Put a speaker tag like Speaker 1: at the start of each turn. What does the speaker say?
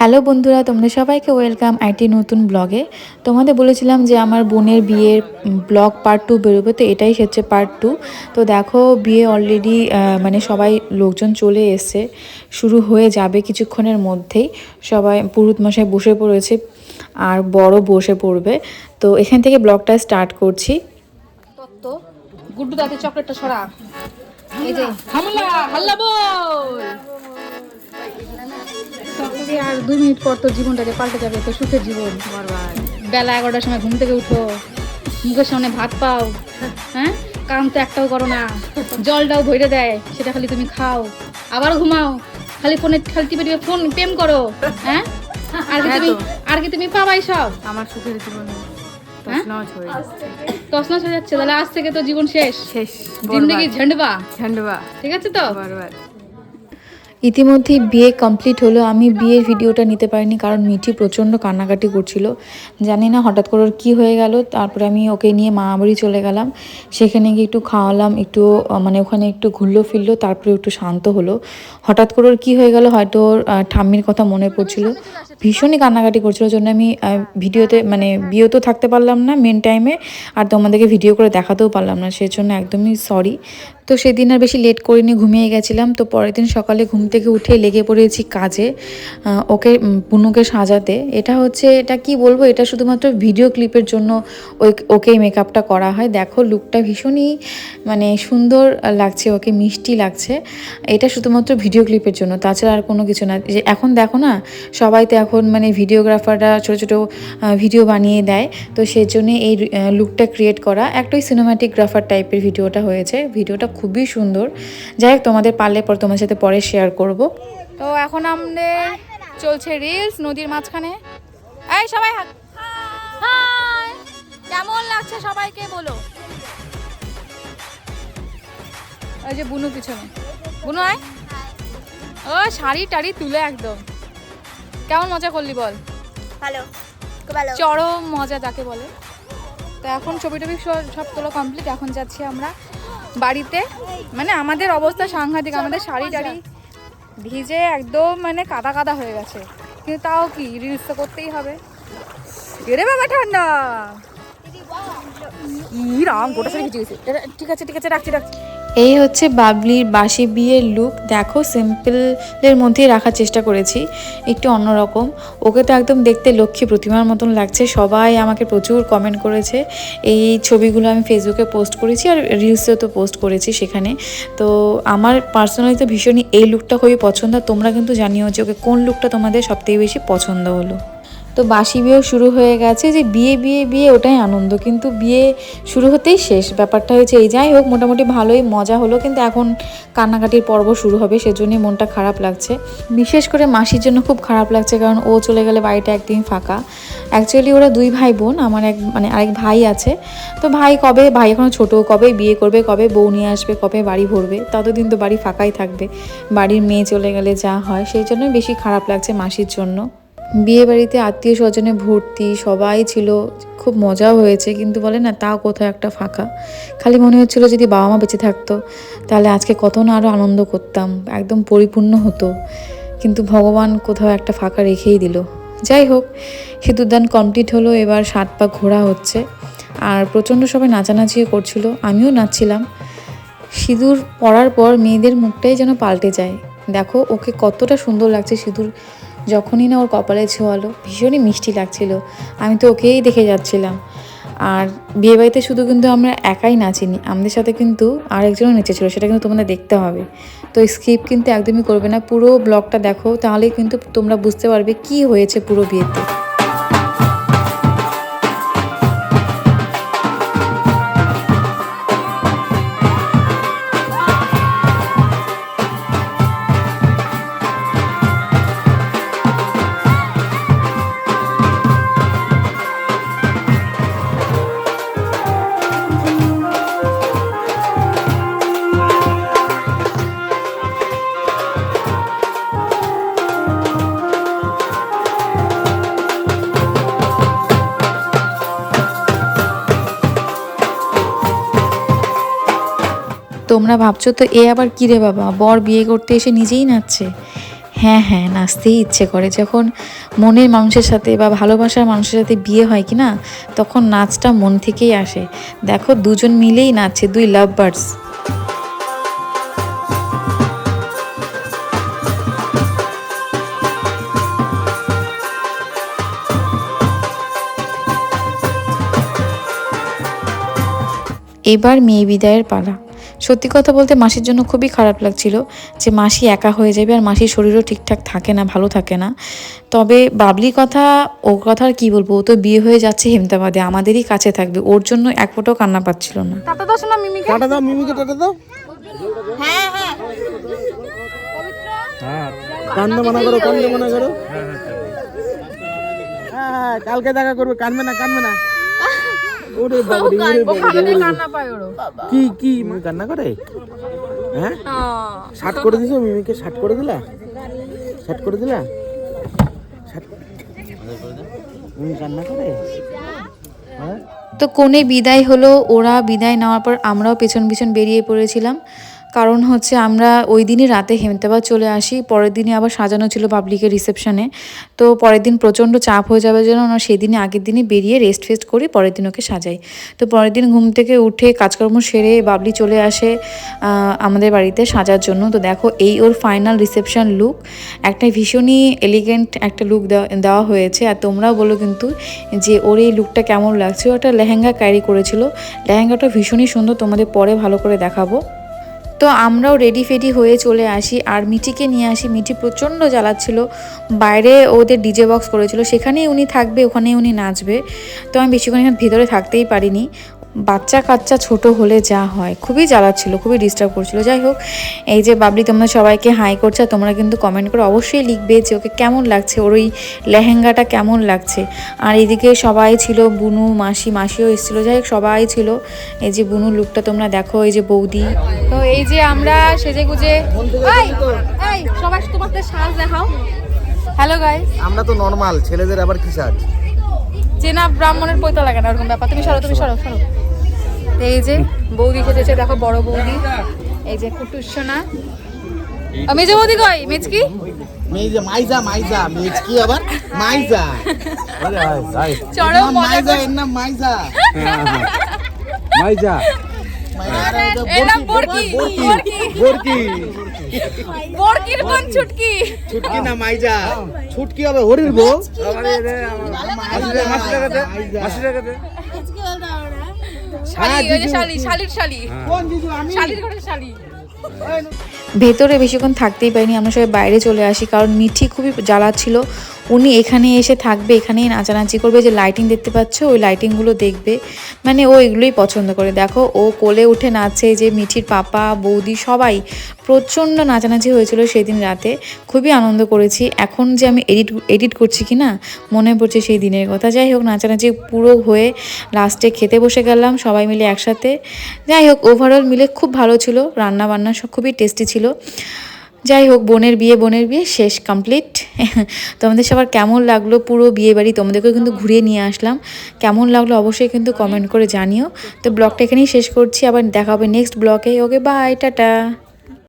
Speaker 1: Hello বন্ধুরা তোমরা সবাইকে ওয়েলকাম আইটি নতুন ব্লগে। তোমাদের বলেছিলাম যে আমার বোনের বিয়ের ব্লগ পার্ট টু বেরোবে তো এটাই হচ্ছে পার্ট টু তো দেখো বিয়ে অলরেডি মানে সবাই লোকজন চলে এসছে শুরু হয়ে যাবে কিছুক্ষণের মধ্যেই। সবাই পুরুত মশাই বসে পড়েছে আর বড় বসে পড়বে। তো এখান থেকে ব্লগটা স্টার্ট করছি।
Speaker 2: তত্ত্ব গুড্ডু দাঁতে চকলেটটা সরা। এই যে হামলা হাল্লা বল আর দুই মিনিট পর তো জীবনটাকে পাল্টে যাবে তো সুখের জীবন। বেলা এগারোটার সময় ঘুম থেকে উঠো মুখের সামনে ভাত পাও হ্যাঁ? কাম তো একটাও করো না জলটাও ভরে দেয় সেটা খালি তুমি খাও আবার ঘুমাও খালি ফোনে খালি টিপে টিপে ফোন প্রেম করো হ্যাঁ? আর কি তুমি আর কি তুমি পাবাই সব?
Speaker 3: আমার সুখের জীবন
Speaker 2: হ্যাঁ?
Speaker 3: হয়ে
Speaker 2: তসনস হয়ে যাচ্ছে তাহলে আজ থেকে তো জীবন শেষ।
Speaker 3: শেষ
Speaker 2: জিন্দগি ঝন্ডবা।
Speaker 3: ঝান্ডবা।
Speaker 2: ঠিক আছে তো?
Speaker 3: বারবার
Speaker 1: ইতিমধ্যেই বিয়ে কমপ্লিট হলো আমি বিয়ের ভিডিওটা নিতে পারিনি কারণ মিঠি প্রচণ্ড কান্নাকাটি করছিল। জানি না হঠাৎ করে ওর কী হয়ে গেল। তারপরে আমি ওকে নিয়ে মামাবাড়ি চলে গেলাম। সেখানে গিয়ে একটু খাওয়ালাম, একটু মানে ওখানে একটু ঘুরলো ফিরলো, তারপরে একটু শান্ত হলো। হঠাৎ করে ওর কী হয়ে গেল হয়তো ওর ঠাম্মির কথা মনে পড়ছিল। ভীষণই কান্নাকাটি করছিল জন্য। আমি ভিডিওতে মানে বিয়েতেও থাকতে পারলাম না মেন টাইমে আর তোমাদেরকে ভিডিও করে দেখাতেও পারলাম না। সেই জন্য একদমই সরি তো সেদিন আর বেশি লেট করিনি, ঘুমিয়ে গেছিলাম। তো পরের দিন সকালে ঘুম থেকে উঠে লেগে পড়েছি কাজে। ওকে পুনুকে সাজাতে। এটা হচ্ছে, এটা কি বলব? এটা শুধুমাত্র ভিডিও ক্লিপের জন্য ওই ওকে মেকআপটা করা হয়। দেখো লুকটা ভীষণই মানে সুন্দর লাগছে, ওকে মিষ্টি লাগছে। এটা শুধুমাত্র ভিডিও ক্লিপের জন্য, তাছাড়া আর কোনো কিছু না। যে এখন দেখো না, সবাই তো এখন মানে ভিডিওগ্রাফাররা ছোটো ছোটো ভিডিও বানিয়ে দেয়। তো সেই জন্য এই লুকটা ক্রিয়েট করা। একটাই সিনেমাটিক গ্রাফার টাইপের ভিডিওটা হয়েছে। ভিডিওটা খুবই সুন্দর। যাই হোক তোমাদের পারলে পর তোমার সাথে পরে শেয়ার করব।
Speaker 2: তো এখন আমাদের চলছে রিলস নদীর মাঝখানে। এই সবাই কেমন লাগছে সবাইকে বলো। ওই যে বুনু পিছনে। বুনু আয়। ও শাড়ি টাড়ি তুলে একদম। কেমন মজা করলি বল।
Speaker 4: ভালো
Speaker 2: চরম মজা যাকে বলে। তো এখন ছবি টবি সব তোলা কমপ্লিট এখন যাচ্ছি আমরা বাড়িতে মানে আমাদের অবস্থা সাংঘাতিক, আমাদের শাড়ি টাড়ি ভিজে একদম মানে কাদা কাদা হয়ে গেছে। কিন্তু তাও কি রিলস তো করতেই হবে। এরে বাবা ঠান্ডা! ঠিক আছে ঠিক আছে, রাখছি রাখছি।
Speaker 1: এই হচ্ছে বাবলির বাসি বিয়ের লুক দেখো সিম্পলের মধ্যেই রাখার চেষ্টা করেছি, একটু অন্যরকম। ওকে তো একদম দেখতে লক্ষ্মী প্রতিমার মতন লাগছে। সবাই আমাকে প্রচুর কমেন্ট করেছে। এই ছবিগুলো আমি ফেসবুকে পোস্ট করেছি আর রিলসেও তো পোস্ট করেছি সেখানে। তো আমার পার্সোনালি তো ভীষণই এই লুকটা খুবই পছন্দ। তোমরা কিন্তু জানিও যে ওকে কোন লুকটা তোমাদের সবথেকে বেশি পছন্দ হলো। তো বাসি বিয়েও শুরু হয়ে গেছে যে বিয়ে বিয়ে বিয়ে ওটাই আনন্দ। কিন্তু বিয়ে শুরু হতেই শেষ। ব্যাপারটা হয়েছে এই, যাই হোক, মোটামুটি ভালোই, মজা হলো। কিন্তু এখন কান্নাকাটির পর্ব শুরু হবে, সেজন্যই মনটা খারাপ লাগছে। বিশেষ করে মাসির জন্য খুব খারাপ লাগছে, কারণ ও চলে গেলে বাড়িটা একদিন ফাঁকা। অ্যাকচুয়ালি ওরা দুই ভাই বোন, আমার এক মানে আরেক ভাই আছে। তো ভাই কবে, ভাই এখনও ছোটো, কবে বিয়ে করবে, কবে বউ নিয়ে আসবে, কবে বাড়ি ভরবে, ততদিন তো বাড়ি ফাঁকাই থাকবে। বাড়ির মেয়ে চলে গেলে যা হয়, সেই জন্যই বেশি খারাপ লাগছে মাসির জন্য। বিয়ে বাড়িতে আত্মীয় স্বজনে ভর্তি, সবাই ছিল, খুব মজাও হয়েছে, কিন্তু বলে না তাও কোথাও একটা ফাঁকা। খালি মনে হচ্ছিল যদি বাবা মা বেঁচে থাকতো, তাহলে আজকে কত না আরও আনন্দ করতাম, একদম পরিপূর্ণ হতো। কিন্তু ভগবান কোথাও একটা ফাঁকা রেখেই দিল। যাই হোক সিঁদুরদান কমপ্লিট হলো, এবার সাত পা ঘোরা হচ্ছে। আর প্রচণ্ড সবাই নাচানাচিও করছিল, আমিও নাচছিলাম। সিঁদুর পরার পর মেয়েদের মুখটাই যেন পাল্টে যায়। দেখো, ওকে কতটা সুন্দর লাগছে সিঁদুর যখনই না ওর কপালে ছোঁয়ালো ভীষণই মিষ্টি লাগছিল। আমি তো ওকেই দেখে যাচ্ছিলাম। আর বিয়েবাড়িতে শুধু কিন্তু আমরা একাই নাচিনি, আমাদের সাথে কিন্তু আরেকজনও নেচেছিল, সেটা কিন্তু তোমাদের দেখতে হবে। তো স্কিপ কিন্তু একদমই করবে না, পুরো ব্লগটা দেখো, তাহলেই কিন্তু তোমরা বুঝতে পারবে কি হয়েছে পুরো বিয়েতে। তোমরা ভাবছ তো, এ আবার কি রে বাবা? বর বিয়ে করতে এসে নিজেই নাচছে। হ্যাঁ হ্যাঁ নাচতেই ইচ্ছে করে। যখন মনের মানুষের সাথে বা ভালোবাসার মানুষের সাথে বিয়ে হয় কি না, তখন নাচটা মন থেকেই আসে। দেখো, দুজন মিলেই নাচছে, দুই লাভ বার্ডস এবার মেয়ে বিদায়ের পালা। সত্যি কথা বলতে মাসির জন্য খুবই খারাপ লাগছিল যে মাসি একা হয়ে যাবে আর মাসির শরীরও ঠিকঠাক থাকে না ভালো থাকে না। তবে বাবলি কথা ও কথা আর কি বলব? ও তো বিয়ে হয়ে যাচ্ছে হেমতাবাদে আমাদেরই কাছে থাকবে। ওর জন্য এক ফোঁটাও কান্না পাচ্ছিল না।
Speaker 2: টাটা দাও শোনা মিমিকে।
Speaker 3: টাটা দাও মিমিকে টাটা দাও।
Speaker 4: হ্যাঁ হ্যাঁ।
Speaker 3: কান্দে মানা করো কান্দে মানা করো। হ্যাঁ কালকে দেখা করবে কানবে না কানবে না। ওরে বাবারে ওরে বাবারে
Speaker 2: কান্না পায় ওর
Speaker 3: কি কি মা কান্না করে? হ্যাঁ? শার্ট করে দিছো মিমিকে শার্ট করে দিলা? শার্ট করে দিলা? মিমি কান্না করে? হ্যাঁ?
Speaker 1: তো কোণে বিদায় হলো ওরা বিদায় নেওয়ার পর আমরাও পেছন পিছন বেরিয়ে পড়েছিলাম। কারণ হচ্ছে আমরা ওই দিনই রাতে হেমতাবাদ চলে আসি, পরের দিনে আবার সাজানো ছিল পাবলিকের রিসেপশনে। তো পরের দিন প্রচণ্ড চাপ হয়ে যাবে জন্য আমরা সেদিনই আগের দিনই বেরিয়ে রেস্ট ফেস্ট করি, পরের দিন ওকে সাজাই। তো পরের দিন ঘুম থেকে উঠে কাজকর্ম সেরে বাবলি চলে আসে আমাদের বাড়িতে সাজার জন্য। তো দেখো এই ওর ফাইনাল রিসেপশন লুক একটা ভীষণই এলিগেন্ট একটা লুক দেওয়া হয়েছে। আর তোমরাও বলো কিন্তু যে ওর এই লুকটা কেমন লাগছে? ও একটা লেহেঙ্গা ক্যারি করেছিল। লেহেঙ্গাটা ভীষণই সুন্দর, তোমাদের পরে ভালো করে দেখাবো। তো আমরাও রেডি ফেডি হয়ে চলে আসি। আর মিটিকে নিয়ে আসি। মিটি প্রচণ্ড জ্বালাচ্ছিল। বাইরে ওদের ডিজে বক্স করেছিল। সেখানেই উনি থাকবে, ওখানেই উনি নাচবে। তো আমি বেশিক্ষণ এখানে ভেতরে থাকতেই পারিনি। বাচ্চা কাচ্চা ছোট হলে যা হয়। খুবই জ্বালাচ্ছিল খুবই ডিস্টার্ব করছিল। যাই হোক এই যে বাবলি তোমরা সবাইকে হাই করছে তোমরা কিন্তু কমেন্ট করে অবশ্যই লিখবে যে ওকে কেমন লাগছে ওর ওই লেহেঙ্গাটা কেমন লাগছে। আর এদিকে সবাই ছিল বুনু মাসি মাসিও এসেছিল। যাই হোক সবাই ছিল। এই যে বুনু লুকটা তোমরা দেখো এই যে বৌদি।
Speaker 2: তো এই যে আমরা সেজে গুজে সবাই তোমাদের সাজ দেখাও। হ্যালো গাইস
Speaker 3: আমরা তো নর্মাল ছেলেদের আবার কি সাজ?
Speaker 2: চেনা ব্রাহ্মণের পৈতা লাগে না ওরকম ব্যাপার। তুমি সরো তুমি সরো সরো। এই যে বৌদি সেজেছে দেখো বড় বৌদি। এই যে কুটুসোনা। মেজে বৌদি কই? মেজকি?
Speaker 3: মেজা মাইজা মাইজা মেজ কি আবার মাইজা।
Speaker 2: চড়ো
Speaker 3: মাইজা এর নাম মাইজা।
Speaker 5: মাইজা।
Speaker 2: ছুটকি?
Speaker 3: ছুটকি না মাইজা। ছুটকি হবে হরির বউ।
Speaker 2: শালি শালির শালি
Speaker 3: শালি জিজু
Speaker 2: শালির ঘরে শালি
Speaker 1: ভেতরে বেশিক্ষণ থাকতেই পারিনি, আমরা সবাই বাইরে চলে আসি, কারণ মিঠি খুবই জ্বালাচ্ছিল উনি এখানে এসে থাকবে, এখানেই নাচানাচি করবে, যে লাইটিং দেখতে পাচ্ছ, ওই লাইটিংগুলো দেখবে। মানে ও এগুলোই পছন্দ করে। দেখো, ও কোলে উঠে নাচছে যে মিঠির পাপা, বৌদি সবাই প্রচণ্ড নাচানাচি হয়েছিল সেদিন রাতে। খুবই আনন্দ করেছি। এখন যে আমি এডিট এডিট করছি কি না মনে পড়ছে সেই দিনের কথা। যাই হোক, নাচানাচি পুরো হয়ে লাস্টে খেতে বসে গেলাম, সবাই মিলে একসাথে। যাই হোক ওভারঅল মিলে খুব ভালো ছিল। রান্না বান্না সব খুবই টেস্টি ছিল। যাই হোক, বোনের বিয়ে বোনের বিয়ে, শেষ কমপ্লিট তোমাদের সবার কেমন লাগল পুরো বিয়ে বাড়ি? তোমাদেরকেও কিন্তু ঘুরিয়ে নিয়ে আসলাম। কেমন লাগল অবশ্যই কিন্তু কমেন্ট করে জানিও। তো ব্লগটা এখানেই শেষ করছি। আবার দেখা হবে নেক্সট ব্লগে ওকে বাই টাটা।